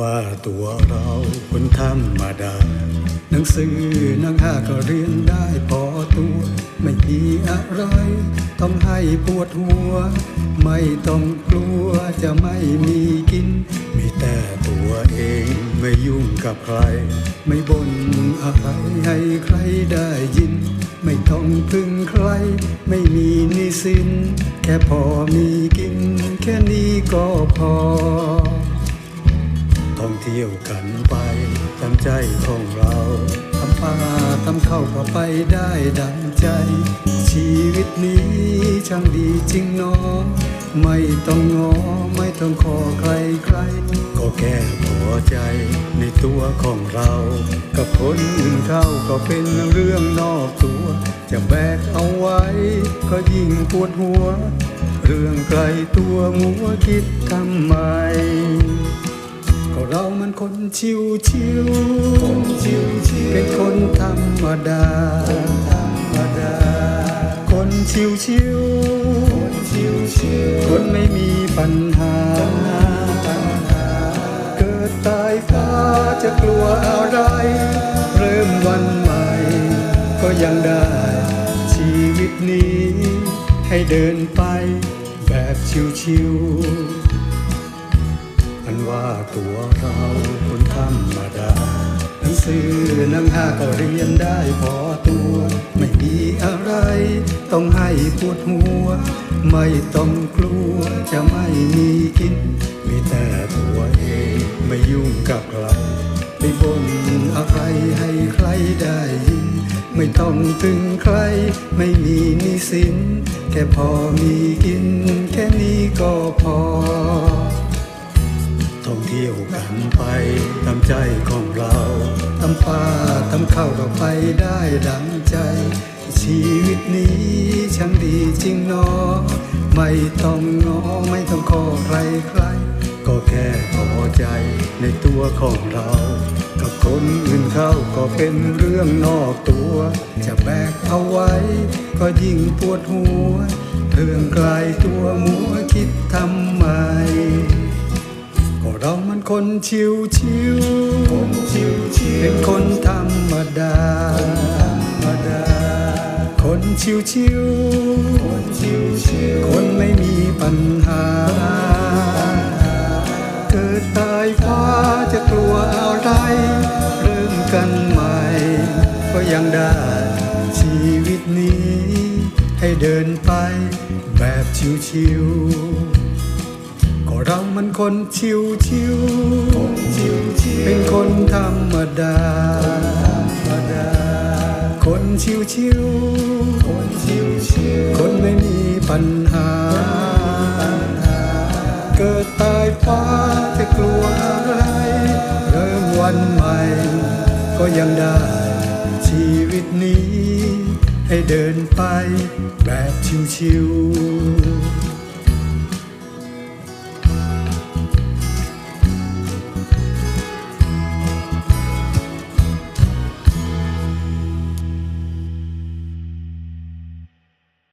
ว่าตัวเราคนธรรมดา หนังสือนังห้าก็เรียนได้พอตัว ไม่มีอะไร ต้องให้ปวดหัว ไม่ต้องกลัวจะไม่มีกิน มีแต่ตัวเองไม่ยุ่งกับใคร ไม่บ่นอะไรให้ใครได้ยิน ไม่ต้องพึ่งใคร ไม่มีนิสิน แค่พอมีกิน แค่นี้ก็พอ ท่องเที่ยวกันไปตามใจของเราทำป่าทำเข้าก็ไปได้ดังใจ ชีวิตนี้ช่างดีจริงเนอไม่ต้องงอไม่ต้องขอใครใคร ก็แค่พอใจในตัวของเรา กับคนอื่นเข้าก็เป็นเรื่องนอกตัว จะแบกเอาไว้ ก็ยิ่งปวดหัว เรื่องไกลตัวมัวคิดทำไม ก็เรามันคนชิวชิวคนชิวชิวเป็นคนธรรมดาธรรมดา คนชิวชิวคนชิวชิวคนไม่มีปัญหา เกิดตายฟ้าจะกลัวอะไร เริ่มวันใหม่ ก็ยังได้ชีวิตนี้ ให้เดินไปแบบชิวๆอัน ว่าตัวเราคนธรรมดาหนังสือหนังห้าก็เรียนได้พอตัว ไม่มีอะไร ต้องให้ปวดหัว ไม่ต้องกลัวจะไม่มีกิน มีแต่ตัวเองไม่ยุ่งกับใครไม่บ่นอะไรให้ใครได้ยิน ไม่ต้องถึงใคร ไม่มีนิสิน แค่พอมีกิน แค่นี้ก็พอ ใจของเราทำป่าทำเข้าก็ไปได้ดังใจ ชีวิตนี้ช่างดีจริงเนอ ไม่ต้องงอไม่ต้องขอใครใคร ก็แค่พอใจในตัวของเรา กับคนอื่นเข้าก็เป็นเรื่องนอกตัว จะแบกเอาไว้ ก็ยิ่งปวดหัว เรื่องไกลตัวมัวคิดทำไม คนชิวชิวคนชิวชิวเป็นคนธรรมดาธรรมดาคนชิวชิวคนชิวชิวคนไม่มีปัญหา เกิดตายฟ้าจะกลัวอะไรเริ่มกันใหม่ ก็ยังได้ชีวิตนี้ ให้เดินไปแบบชิวๆก็ เรามันคนชิวชิวคนชิวชิวเป็นคนธรรมดาธรรมดาคนชิวชิวคนชิวชิวคนไม่มีปัญหา เกิดตายฟ้าจะกลัวอะไรเริ่มวันใหม่ ก็ยังได้ชีวิตนี้ ให้เดินไปแบบชิวๆ